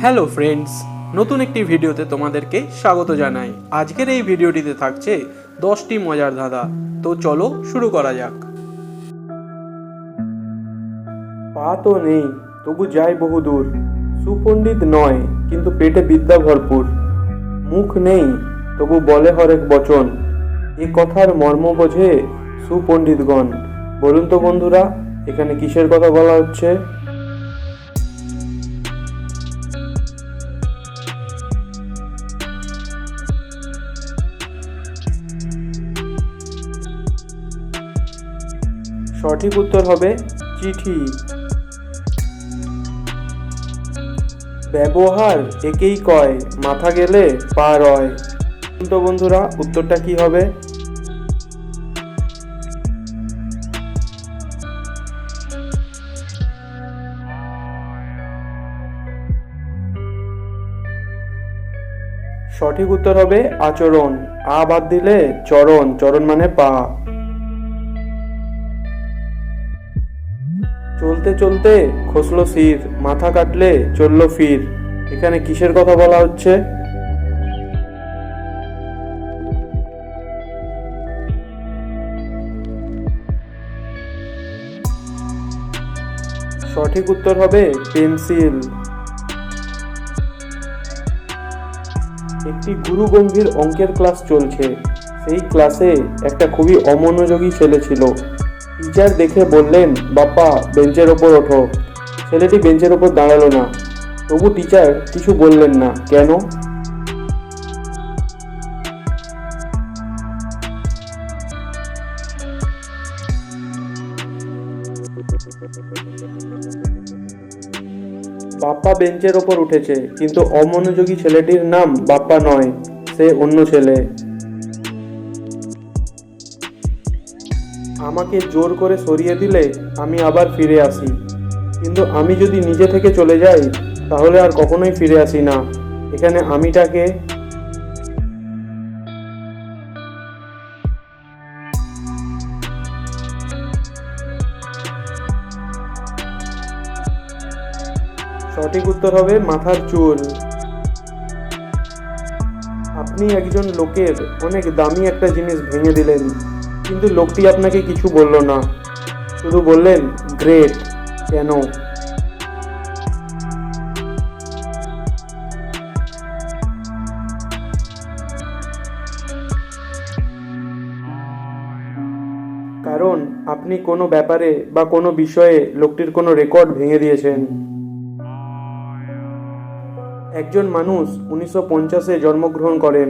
Hello friends নতুন একটি ভিডিওতে তোমাদেরকে স্বাগত জানাই। আজকের এই ভিডিওটিতে থাকছে দশটি মজার ধাঁধা। তো চলো শুরু করা যাক। পা তো নেই, তবু যাই বহুদূর সুপণ্ডিত নয়, কিন্তু পেটে বিদ্যা ভরপুর। মুখ নেই, তবু বলে হরেক বচন। এ কথার মর্ম বোঝে সুপণ্ডিতগণ। বলুন তো বন্ধুরা, এখানে কিসের কথা বলা হচ্ছে? সঠিক উত্তর হবে চিঠি। ব্যবহার একেই কয়, মাথা গেলে পা রয়। তো বন্ধুরা, উত্তরটা কি হবে? সঠিক উত্তর হবে আচরণ। আ বাদ দিলে চরণ। চরণ মানে পা। চলতে চলতে খসলো শির মাথা কাটলে চলল ফির। এখানে কিসের কথা বলা হচ্ছে? সঠিক উত্তর হবে পেন্সিল। একটি গুরু গম্ভীর অঙ্কের ক্লাস চলছে। সেই ক্লাসে একটা খুবই অমনোযোগী ছেলে ছিল। টিচার দেখে বললেন, বাপ্পা, বেঞ্চের ওপর ওঠো। ছেলেটি বেঞ্চের ওপর দাঁড়াল না। তবু টিচার কিছু বললেন না। কেন? বাপ্পা বেঞ্চের ওপর উঠেছে, কিন্তু অমনোযোগী ছেলেটির নাম বাপ্পা নয়, সে অন্য ছেলে। আমাকে জোর করে সরিয়ে দিলে আমি আবার ফিরে আসি। কিন্তু আমি যদি নিজে থেকে চলে যাই, তাহলে আর কখনোই ফিরে আসি না। এখানে আমিটাকে সঠিক উত্তর হবে মাথার চুল। আপনি একজন লোকের অনেক দামি একটা জিনিস ভেঙে দিলেন। কিন্তু লোকটি আপনাকে কিছু বলল না। শুধু বললেন, গ্রেট, কেন? কারণ আপনি কোনো ব্যাপারে বা কোনো বিষয়ে লোকটির কোনো রেকর্ড ভেঙে দিয়েছেন। একজন মানুষ উনিশশো পঞ্চাশে জন্মগ্রহণ করেন,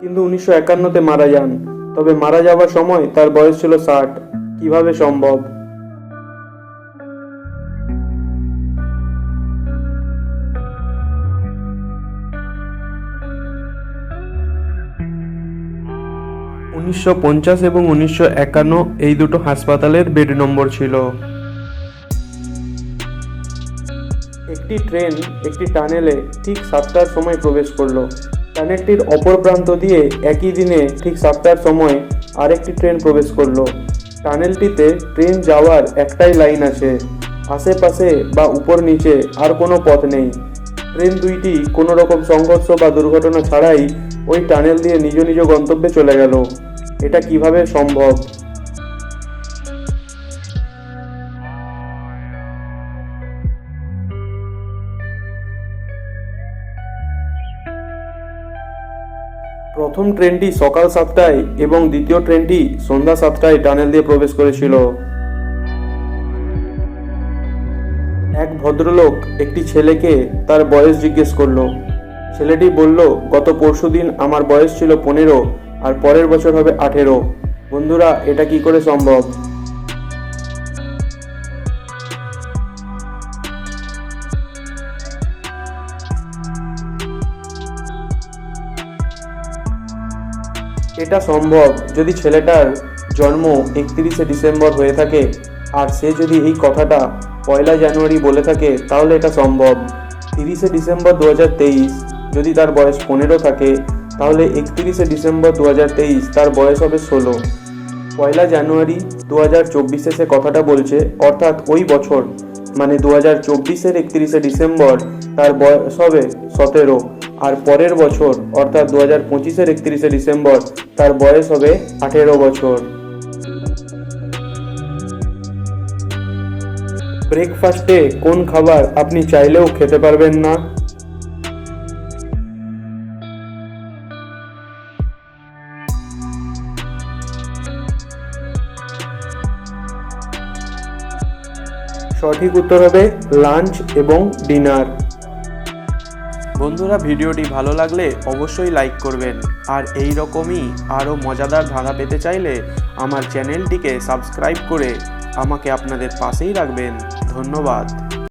কিন্তু উনিশশো একান্নতে মারা যান। তবে মারা যাওয়ার সময় তার বয়স ছিল ষাট। কীভাবে সম্ভব? উনিশশো পঞ্চাশ এবং উনিশশো একান্ন এই দুটো হাসপাতালের বেড নম্বর ছিল। একটি ট্রেন একটি টানেলে ঠিক সাতটার সময় প্রবেশ করল। টানেলটির অপর প্রান্ত দিয়ে একই দিনে ঠিক সাতটার সময় আরেকটি ট্রেন প্রবেশ করল। টানেলটিতে ট্রেন যাওয়ার একটাই লাইন আছে। আশেপাশে বা উপর নিচে আর কোনো পথ নেই। ট্রেন দুইটি কোনো রকম সংঘর্ষ বা দুর্ঘটনা ছাড়াই ওই টানেল দিয়ে নিজ নিজ গন্তব্যে চলে গেল। এটা কীভাবে সম্ভব? প্রথম ট্রেনটি সকাল সাতটায় এবং দ্বিতীয় ট্রেনটি সন্ধ্যা সাতটায় টানেল দিয়ে প্রবেশ করেছিল। এক ভদ্রলোক একটি ছেলেকে তার বয়স জিজ্ঞেস করল। ছেলেটি বলল, গত পরশু দিন আমার বয়স ছিল পনেরো, আর পরের বছর হবে আঠেরো। বন্ধুরা, এটা কি করে সম্ভব? এটা সম্ভব যদি ছেলেটার জন্ম একত্রিশে ডিসেম্বর হয়ে থাকে। আর সে যদি এই কথাটা পয়লা জানুয়ারি বলে থাকে, তাহলে এটা সম্ভব। তিরিশে ডিসেম্বর দু হাজার তেইশ যদি তার বয়স পনেরো থাকে, তাহলে একত্রিশে ডিসেম্বর দু হাজার তেইশ তার বয়স হবে ষোলো। পয়লা জানুয়ারি দু হাজার চব্বিশে সে কথাটা বলছে, অর্থাৎ ওই বছর মানে দু হাজার চব্বিশের একত্রিশে ডিসেম্বর তার বয়স হবে সতেরো। আর পরের বছর, অর্থাৎ দু হাজার পঁচিশের একত্রিশে ডিসেম্বর, তার বয়স হবে আঠেরো বছর। ব্রেকফাস্টে কোন খাবার আপনি চাইলেও খেতে পারবেন না? সঠিক উত্তর হবে লাঞ্চ এবং ডিনার। বন্ধুরা, ভিডিওটি ভালো লাগলে অবশ্যই লাইক করবেন। আর এই রকমই আরও মজাদার ধারা পেতে চাইলে আমার চ্যানেলটিকে সাবস্ক্রাইব করে আমাকে আপনাদের পাশেই রাখবেন। ধন্যবাদ।